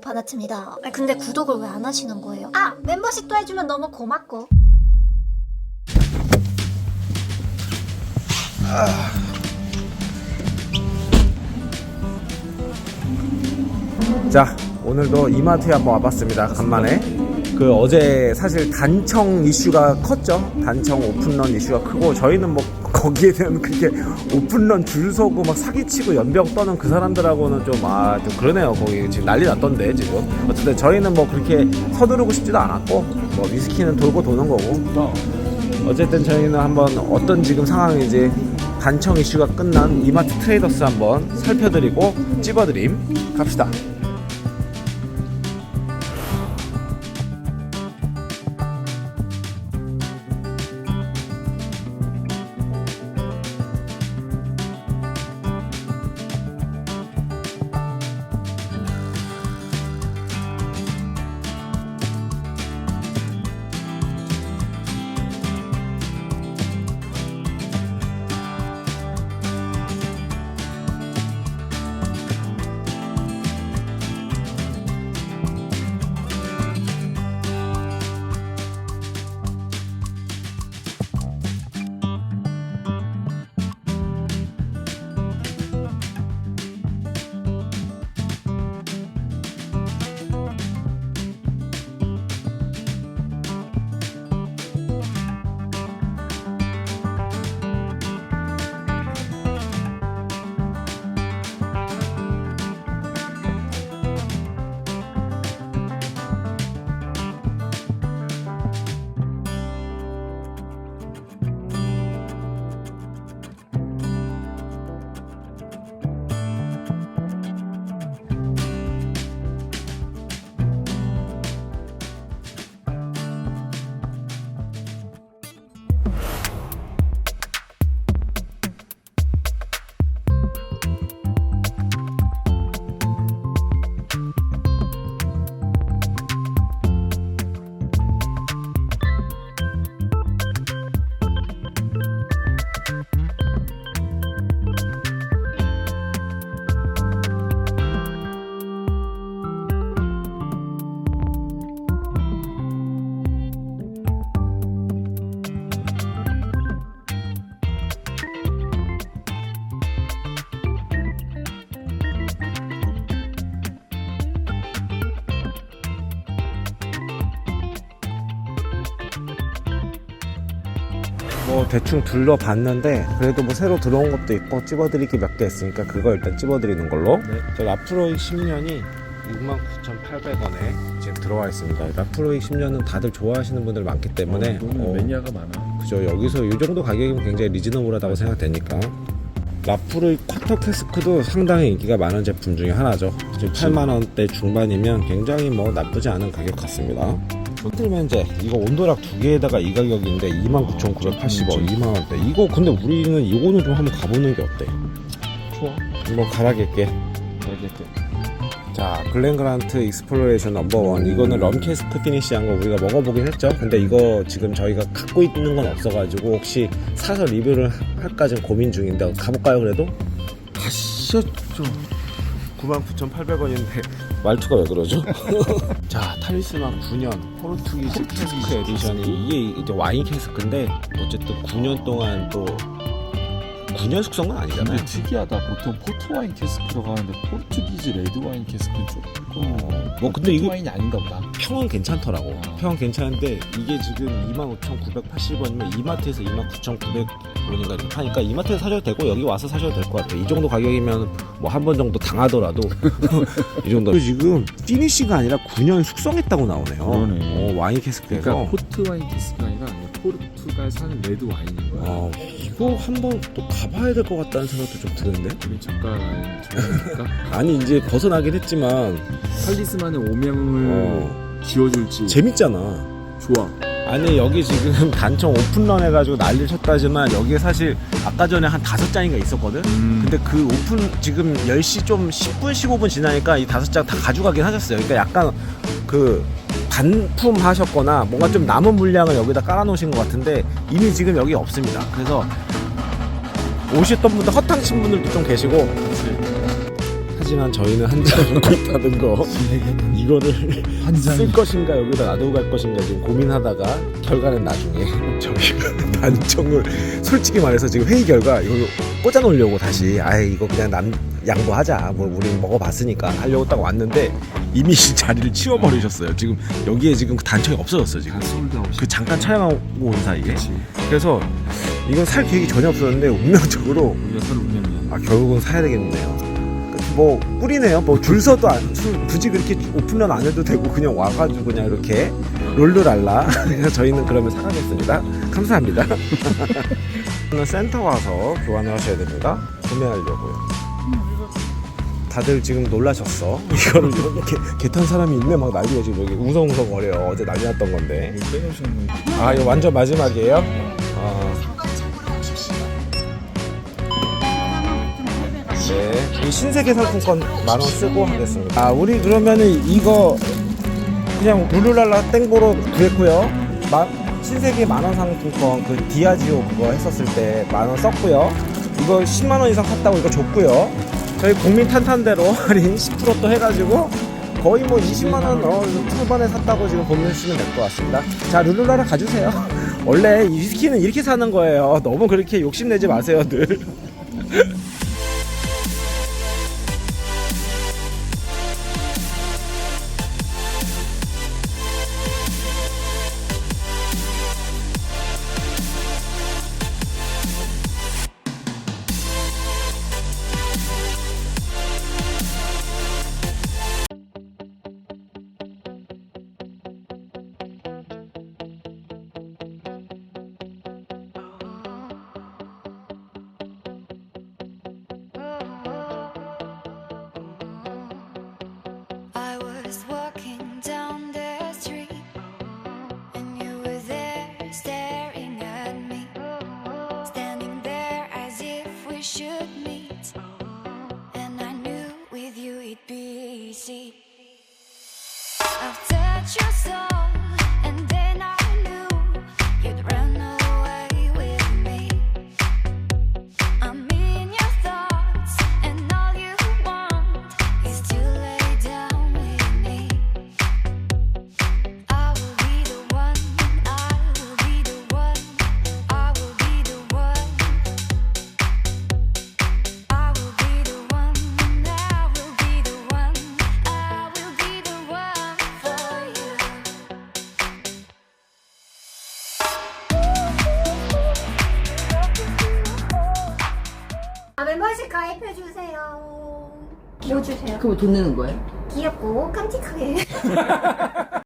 받았습니다. 아, 근데 구독을 왜 안 하시는 거예요? 아 멤버십도 해주면 너무 고맙고. 자 오늘도 이마트에 한번 와봤습니다 간만에. 그 어제 사실 단청 이슈가 컸죠? 단청 오픈런 이슈가 크고 저희는 뭐 거기에 대한 그렇게 오픈런 줄 서고 막 사기치고 연병 떠는 그 사람들하고는 좀 아 좀 그러네요. 거기 지금 난리 났던데 지금. 어쨌든 저희는 뭐 그렇게 서두르고 싶지도 않았고 뭐 위스키는 돌고 도는 거고. 어쨌든 저희는 한번 어떤 지금 상황인지 단청 이슈가 끝난 이마트 트레이더스 한번 살펴드리고 찝어드림 갑시다 뭐 대충 둘러봤는데 그래도 뭐 새로 들어온 것도 있고 찝어드릴 게몇개 있으니까 그거 일단 찝어드리는 걸로. 네. 저 라프로이 10년이 69,800원에 지금 들어와 있습니다. 라프로이 10년은 다들 좋아하시는 분들 많기 때문에 너는 어, 매니아가 많아. 그죠. 여기서 이 정도 가격이면 굉장히 리즈너블하다고 생각되니까. 라프로이 쿼터 캐스크도 상당히 인기가 많은 제품 중에 하나죠. 지금 8만 원대 중반이면 굉장히 뭐 나쁘지 않은 가격 같습니다 흔들면제 이거 온도락 두 개에다가 이 가격인데 29,980원 2만 원대 이거 근데 우리는 이거는 좀 한번 가보는 게 어때? 좋아. 뭐 갈아갤게 알겠게. 자 글렌그란트 익스플로레이션 넘버원 이거는 럼 캐스크 피니시한 거 우리가 먹어보긴 했죠 근데 이거 지금 저희가 갖고 있는 건 없어가지고 혹시 사서 리뷰를 할까 지금 고민 중인데 가볼까요 그래도? 가시죠 99,800원인데 말투가 왜 그러죠? 자 탈리스만 9년 포르투기즈 캐스크 에디션이 이게 이제 와인 캐스크인데 어쨌든 9년 동안 또 9년 숙성은 아니잖아요 근데 특이하다. 보통 포트 와인 캐스크로 가는데 포르투기즈 레드 와인 캐스크는 조금 어, 뭐 근데 이거 와인이 아닌가 보다. 평은 괜찮더라고. 아. 평은 괜찮은데 이게 지금 25,980원이면 이마트에서 29,900원인가 이렇게 파니까 이마트에서 사셔도 되고 여기 와서 사셔도 될 것 같아. 이 정도 가격이면 뭐 한 번 정도 당하더라도 이 정도. 지금 피니시가 아니라 9년 숙성했다고 나오네요. 그러네. 어, 와인 캐스크에서. 그러니까 포트 와인 캐스크가 아니라 포르투갈 사는 레드 와인인 거야. 어, 이거 한번 또 가봐야 될 것 같다는 생각도 좀 드는데. 우리 작가 좋아하니까 아니 이제 벗어나긴 했지만 탈리스만의 오명을 어, 지어줄지 재밌잖아. 좋아. 아니 여기 지금 단청 오픈런 해가지고 난리를 쳤다지만 여기에 사실 아까 전에 한 다섯 장인가 있었거든 음. 근데 그 오픈 지금 10시 좀 10분 15분 지나니까 이 다섯 장 다 가져가긴 하셨어요 그러니까 약간 그 반품 하셨거나 뭔가 좀 남은 물량을 여기다 깔아놓으신 것 같은데 이미 지금 여기 없습니다. 그래서 오셨던 분들 허탕친 분들도 좀 계시고. 그치. 하지만 저희는 한 장을 갖고 있다는 거. 이거를 한 장이. 쓸 것인가 여기다 놔두고 갈 것인가 지금 고민하다가 결과는 나중에 저희가 단청을 솔직히 말해서 지금 회의 결과 이거 꽂아 놓으려고 다시 아이 이거 그냥 남 양보하자. 뭐 우리 먹어봤으니까 하려고 딱 왔는데 이미 자리를 치워버리셨어요 지금 여기에 지금 단청이 없어졌어 지금 다 솔드아웃. 그 잠깐 촬영하고 온 사이에 그래서 이건 살 계획이 전혀 없었는데 운명적으로 살 운명이야. 아 결국은 사야 되겠네요. 뭐 꿀이네요. 뭐 줄 서도 안, 줄- 굳이 그렇게 오픈런 안 해도 되고 그냥 와가지고 그냥 이렇게 롤루랄라. 그래서 저희는 그러면 사가겠습니다. 감사합니다. 저는 센터 와서 교환을 하셔야 됩니다. 구매하려고요. 다들 지금 놀라셨어. 이거를 이렇게 개탄 사람이 있네 막 난리가 지금 여기 웅성웅성 거려요. 어제 난리 났던 건데. 이거 빼놓으셨네. 아 이거 완전 마지막이에요? 아. 네, 이 신세계 상품권 만 원 쓰고 하겠습니다. 아, 우리 그러면은 이거 그냥 룰루랄라 땡보로 구했고요. 마, 신세계 만 원 상품권 그 디아지오 그거 했었을 때 만 원 썼고요. 이거 10만 원 이상 샀다고 이거 줬고요. 저희 국민 탄탄대로 할인 10%또 해가지고 거의 뭐 20만 원 어, 초반에 샀다고 지금 보시면 될 것 같습니다. 자 룰루랄라 가주세요. 원래 이 위스키는 이렇게 사는 거예요. 너무 그렇게 욕심내지 마세요, 늘. 가입해주세요. 뭐 주세요? 그럼 돈 내는 거예요? 귀엽고 깜찍하게.